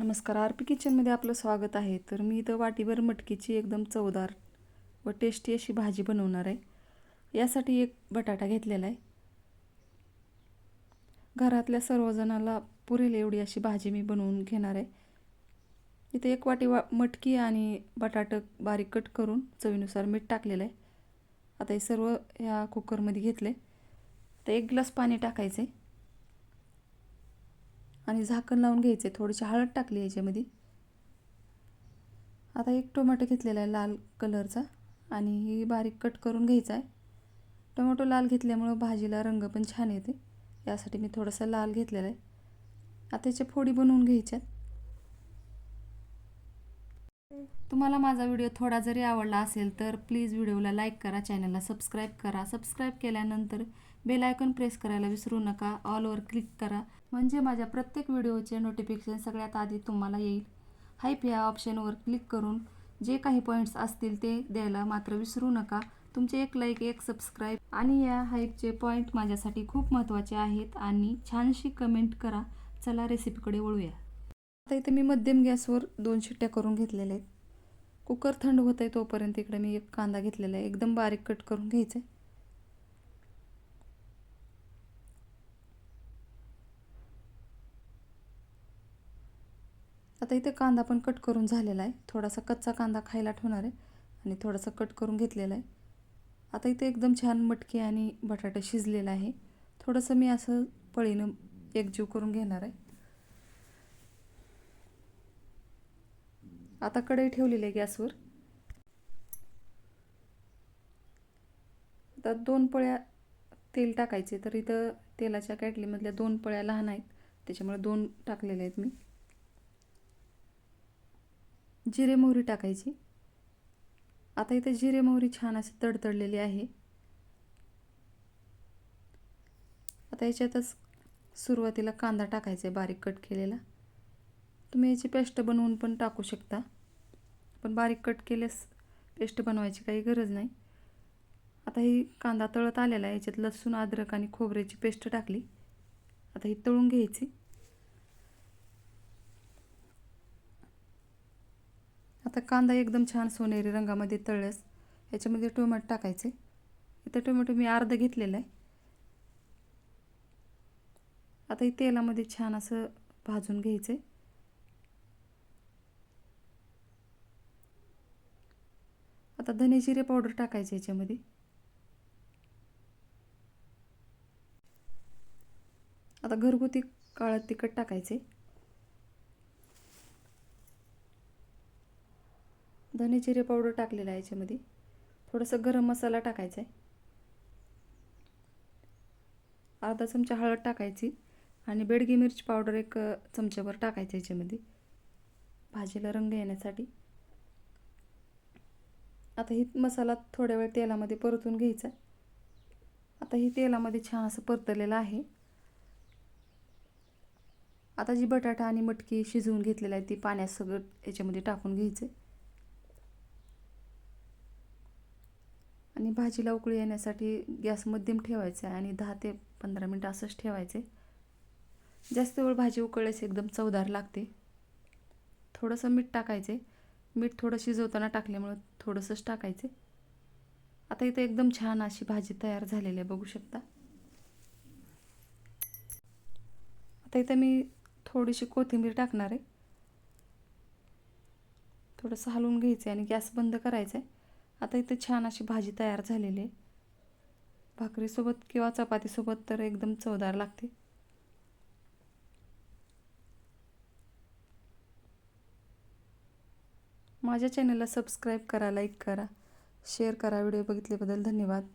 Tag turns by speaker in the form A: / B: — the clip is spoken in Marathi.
A: नमस्कार आर पी किचनमध्ये आपलं स्वागत आहे. तर मी इथं वाटीवर मटकीची एकदम चवदार व टेस्टी अशी भाजी बनवणार आहे. यासाठी एक बटाटा घेतलेला आहे. घरातल्या सर्वजणाला पुरेल एवढी अशी भाजी मी बनवून घेणार आहे. इथे एक वाटी वा मटकी आणि बटाटं बारीक कट करून चवीनुसार मीठ टाकलेलं आहे. आता हे सर्व ह्या कुकरमध्ये घेतले तर एक ग्लास पाणी टाकायचं आहे आणि झाकण लावून घ्यायचे थोडीशी हळद टाकली याच्यामध्ये. आता एक टोमॅटो घेतलेला आहे लाल कलरचा आणि ही बारीक कट करून घ्यायचा आहे. टोमॅटो लाल घेतल्यामुळं भाजीला रंग पण छान येते. यासाठी मी थोडासा लाल घेतलेला आहे. आता याच्या फोडी बनवून घ्यायच्यात तुम्हाला माझा व्हिडिओ थोडा जरी आवडला असेल तर प्लीज व्हिडिओला लाईक करा चॅनलला सबस्क्राईब करा. सबस्क्राईब केल्यानंतर बेल आयकॉन प्रेस करायला विसरू नका. ऑलवर क्लिक करा. म्हणजे माझ्या प्रत्येक व्हिडिओचे नोटिफिकेशन सगळ्यात आधी तुम्हाला येईल. हाईप ह्या ऑप्शनवर क्लिक करून जे काही पॉईंट्स असतील ते द्यायला मात्र विसरू नका. तुमचे एक लाईक एक सबस्क्राईब आणि या हाईपचे पॉईंट माझ्यासाठी खूप महत्त्वाचे आहेत आणि छानशी कमेंट करा. चला रेसिपीकडे वळूया. आता इथे मी मध्यम गॅसवर दोन शिट्ट्या करून घेतलेल्या आहेत. कुकर थंड होत आहे तोपर्यंत इकडे मी एक कांदा घेतलेला आहे. एकदम बारीक कट करून घ्यायचा आहे आता इथे कांदा पण कट करून झालेला आहे. थोडासा कच्चा कांदा खायला ठेवणार आहे आणि थोडासा कट करून घेतलेला आहे. आता इथे एकदम छान मटकी आणि बटाटा शिजलेला आहे. थोडंसं मी असं पळीनं एकजीव करून घेणार आहे. आता कढई ठेवलेली आहे गॅसवर. आता दोन पळ्या तेल टाकायचे तर इथं तेलाच्या कॅटलीमधल्या दोन पळ्या लहान आहेत. त्याच्यामुळे दोन टाकलेले आहेत मी. जिरे मोहरी टाकायची. आता इथे जिरे मोहरी छान अशी तडतडलेली आहे. आता याच्यातच सुरुवातीला कांदा टाकायचा आहे बारीक कट केलेला. तुम्ही याची पेस्ट बनवून पण टाकू शकता. पण बारीक कट केल्यास पेस्ट बनवायची काही गरज नाही. आता ही कांदा तळत आलेला आहे. याच्यात लसूण अद्रक आणि खोबऱ्याची पेस्ट टाकली. आता ही तळून घ्यायची. आता कांदा एकदम छान सोनेरी रंगामध्ये तळल्यास याच्यामध्ये टोमॅटो टाकायचे. इथं टोमॅटो मी अर्ध घेतलेलं आहे. आता हे तेलामध्ये छान असं भाजून घ्यायचं आहे आता धने जिरे पावडर टाकायचे याच्यामध्ये. आता घरगुती काळं तिखट टाकायचे. धने जिरे पावडर टाकलेला आहे याच्यामध्ये. थोडंसं गरम मसाला टाकायचा आहे. अर्धा चमचा हळद टाकायची आणि बेडगी मिरची पावडर एक चमच्यावर टाकायचं याच्यामध्ये. भाजीला रंग येण्यासाठी. आता ही मसाला थोड्या वेळ तेलामध्ये परतून घ्यायचा आता ही तेलामध्ये छान असं परतलेलं आहे. आता जी बटाटा आणि मटकी शिजवून घेतलेली आहे ती पाण्यात सगळं याच्यामध्ये टाकून घ्यायचं आणि भाजीला उकळी येण्यासाठी गॅस मध्यम ठेवायचा आहे आणि दहा ते पंधरा मिनटं असंच ठेवायचे जास्त वेळ भाजी उकळल्यास एकदम चवदार लागते. थोडंसं मीठ टाकायचे मीठ थोडं शिजवताना टाकल्यामुळं थोडंसंच टाकायचे आता इथं एकदम छान अशी भाजी तयार झालेली आहे बघू शकता. आता इथं मी थोडीशी कोथिंबीर टाकणार आहे. थोडंसं हलवून घ्यायचं आहे आणि गॅस बंद करायचा आहे आता इथं छान अशी भाजी तयार झालेली आहे. भाकरीसोबत किंवा चपातीसोबत तर एकदम चवदार लागते. माझ्या चॅनलला सबस्क्राईब करा लाईक करा. शेअर करा. व्हिडिओ बघितल्याबद्दल धन्यवाद.